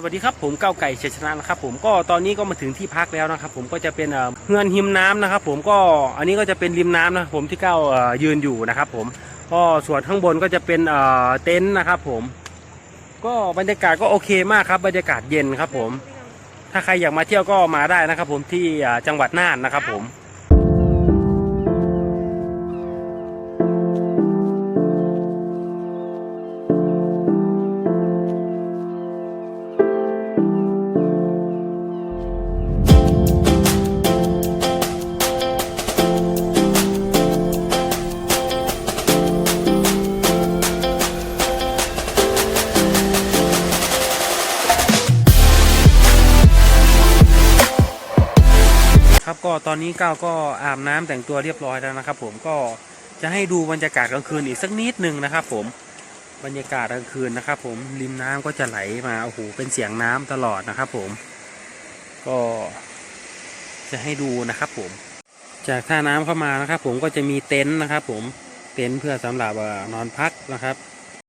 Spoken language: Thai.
สวัสดีครับผมก้าวไก่ชัยชนะนะครับผมก็ตอนนี้ก็มาถึงที่พักแล้วนะครับผมก็จะเป็นเอ่อเฮือนหิมน้ำนะครับผมก็อันนี้ก็จะเป็นริมน้ำนะผมที่ก้าวยืนอยู่นะครับผมก็ส่วนข้างบนก็จะเป็นเต็นท์นะครับผม ก็บรรยากาศก็โอเคมากครับ บรรยากาศเย็นครับผม ถ้าใครอยากมาเที่ยวก็มาได้นะครับผมที่จังหวัดน่านนะครับผม ครับก็ตอนนี้ก้าวก็อาบน้ำแต่งตัวเรียบร้อยแล้วนะครับ ผมก็จะให้ดูบรรยากาศกลางคืนอีกสักนิดหนึ่งนะครับ ผมบรรยากาศกลางคืนนะครับ ผมริมน้ำก็จะไหลมาโอ้โหเป็นเสียงน้ำตลอดนะครับ ผม ก็จะให้ดูนะครับ ผม จากท่าน้ำเข้ามานะครับ ผมก็จะมีเต็นท์นะครับ ผมเต็นท์เพื่อสำหรับนอนพักนะครับ